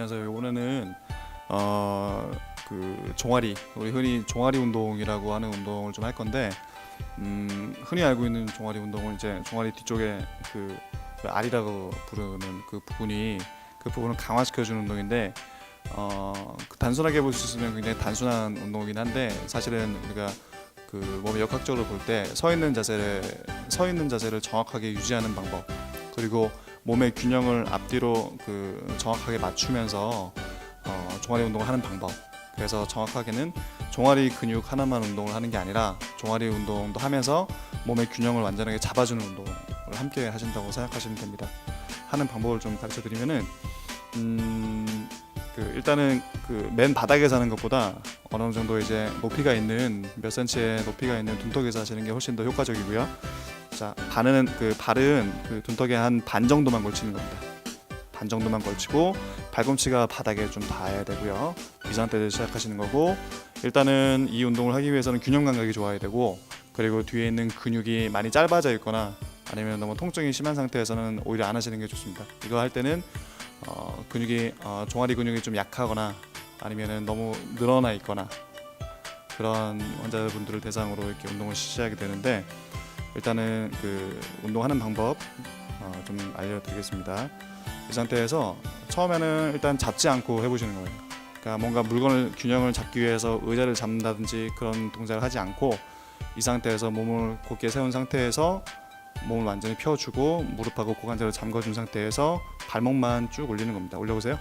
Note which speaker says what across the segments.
Speaker 1: 안녕하세요. 오늘은 어, 그 종아리 우리 흔히 종아리 운동이라고 하는 운동을 좀 할 건데 음, 흔히 알고 있는 종아리 운동은 이제 종아리 뒤쪽에 그, 그 알이라고 부르는 그 부분이 그 부분을 강화시켜 주는 운동인데 어, 그 단순하게 볼 수 있으면 굉장히 단순한 운동이긴 한데 사실은 우리가 그 몸의 역학적으로 볼 때 서 있는 자세를 서 있는 자세를 정확하게 유지하는 방법 그리고 몸의 균형을 앞뒤로 그 정확하게 맞추면서 어, 종아리 운동을 하는 방법. 그래서 정확하게는 종아리 근육 하나만 운동을 하는 게 아니라 종아리 운동도 하면서 몸의 균형을 완전하게 잡아주는 운동을 함께 하신다고 생각하시면 됩니다. 하는 방법을 좀 가르쳐 드리면은 음, 그 일단은 그 맨 바닥에서 하는 것보다 어느 정도 이제 높이가 있는 몇 센치의 높이가 있는 둔턱에서 하시는 게 훨씬 더 효과적이고요. 자, 발은 그 발은 그 둔턱에 한 반 정도만 걸치는 겁니다. 반 정도만 걸치고 발꿈치가 바닥에 좀 닿아야 되고요. 이 상태에서 시작하시는 거고 일단은 이 운동을 하기 위해서는 균형 감각이 좋아야 되고 그리고 뒤에 있는 근육이 많이 짧아져 있거나 아니면 너무 통증이 심한 상태에서는 오히려 안 하시는 게 좋습니다. 이거 할 때는 어, 근육이 어, 종아리 근육이 좀 약하거나 아니면은 너무 늘어나 있거나 그런 환자분들을 대상으로 이렇게 운동을 시작하게 되는데 일단은 그 운동하는 방법 어, 좀 알려드리겠습니다. 이 상태에서 처음에는 일단 잡지 않고 해보시는 거예요. 그러니까 뭔가 물건을 균형을 잡기 위해서 의자를 잡는다든지 그런 동작을 하지 않고 이 상태에서 몸을 곧게 세운 상태에서 몸을 완전히 펴주고 무릎하고 고관절을 잠궈준 상태에서 발목만 쭉 올리는 겁니다. 올려보세요.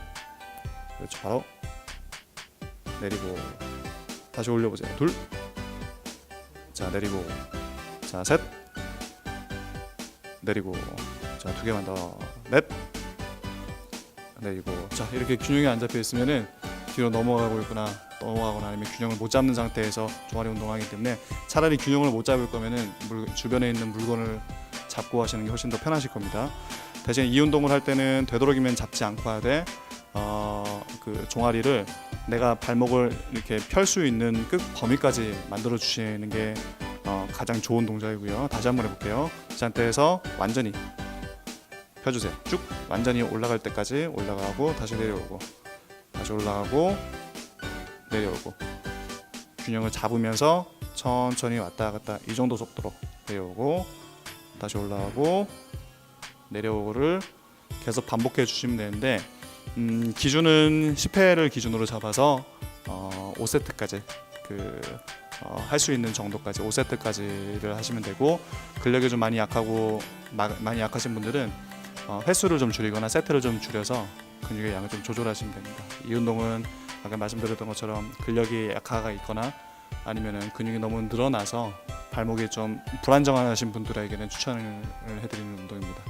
Speaker 1: 그렇죠. 바로 내리고 다시 올려보세요. 둘. 자 내리고 자 셋. 내리고 자 두 개만 더 넷. 내리고 자 이렇게 균형이 안 잡혀 있으면은 뒤로 넘어가고 있거나 넘어가거나 아니면 균형을 못 잡는 상태에서 종아리 운동하기 때문에 차라리 균형을 못 잡을 거면은 물, 주변에 있는 물건을 잡고 하시는 게 훨씬 더 편하실 겁니다. 대신 이 운동을 할 때는 되도록이면 잡지 않고 하되 어, 그 종아리를 내가 발목을 이렇게 펼 수 있는 끝 범위까지 만들어 주시는 게 어, 가장 좋은 동작이고요. 다시 한번 해볼게요. 이 상태에서 완전히 펴주세요. 쭉 완전히 올라갈 때까지 올라가고 다시 내려오고 다시 올라가고 내려오고 균형을 잡으면서 천천히 왔다 갔다 이 정도 속도로 내려오고 다시 올라가고 내려오고를 계속 반복해 주시면 되는데 음, 기준은 10회를 기준으로 잡아서 어, 5세트까지 그 어, 할 수 있는 정도까지 5세트까지를 하시면 되고 근력이 좀 많이 약하고 마, 많이 약하신 분들은 어, 횟수를 좀 줄이거나 세트를 좀 줄여서 근육의 양을 좀 조절하시면 됩니다. 이 운동은 아까 말씀드렸던 것처럼 근력이 약화가 있거나 아니면은 근육이 너무 늘어나서 발목이 좀 불안정하신 분들에게는 추천을 해드리는 운동입니다.